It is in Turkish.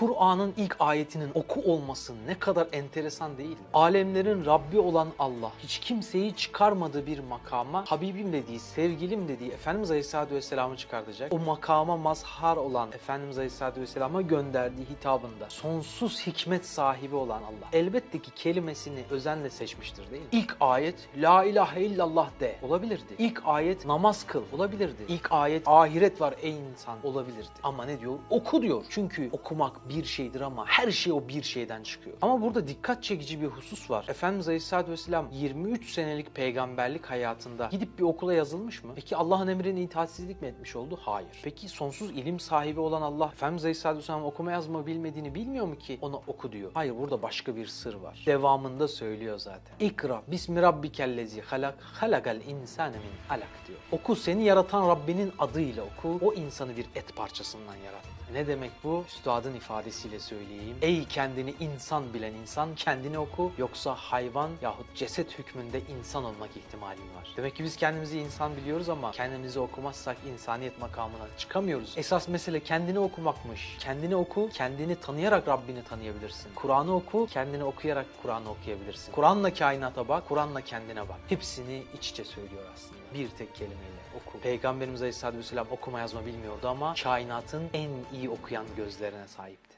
Kur'an'ın ilk ayetinin oku olması ne kadar enteresan değil? Alemlerin Rabbi olan Allah hiç kimseyi çıkarmadığı bir makama Habibim dediği, sevgilim dediği Efendimiz Aleyhisselatü Vesselam'ı çıkartacak. O makama mazhar olan Efendimiz Aleyhisselatü Vesselam'a gönderdiği hitabında sonsuz hikmet sahibi olan Allah. Elbette ki kelimesini özenle seçmiştir değil mi? İlk ayet La ilahe illallah de olabilirdi. İlk ayet namaz kıl olabilirdi. İlk ayet ahiret var ey insan olabilirdi. Ama ne diyor? Oku diyor. Çünkü okumak bir şeydir ama her şey o bir şeyden çıkıyor. Ama burada dikkat çekici bir husus var. Efendimiz Aleyhisselatü Vesselam 23 senelik peygamberlik hayatında gidip bir okula yazılmış mı? Peki Allah'ın emrine itaatsizlik mi etmiş oldu? Hayır. Peki sonsuz ilim sahibi olan Allah Efendimiz Aleyhisselatü Vesselam okuma yazma bilmediğini bilmiyor mu ki ona oku diyor? Hayır burada başka bir sır var. Devamında söylüyor zaten. İkra bismi rabbikellezi halak halakal insane min alak diyor. Oku seni yaratan Rabbinin adıyla oku. O insanı bir et parçasından yarattı. Ne demek bu? Üstadın ifadesiyle söyleyeyim. Ey kendini insan bilen insan kendini oku yoksa hayvan yahut ceset hükmünde insan olmak ihtimalin var. Demek ki biz kendimizi insan biliyoruz ama kendimizi okumazsak insaniyet makamına çıkamıyoruz. Esas mesele kendini okumakmış. Kendini oku, kendini tanıyarak Rabbini tanıyabilirsin. Kur'an'ı oku, kendini okuyarak Kur'an'ı okuyabilirsin. Kur'an'la kainata bak, Kur'an'la kendine bak. Hepsini iç içe söylüyor aslında. Bir tek kelimeyle oku. Peygamberimiz Aleyhisselatü Vesselam okuma yazma bilmiyordu ama kainatın en iyi okuyan gözlerine sahipti.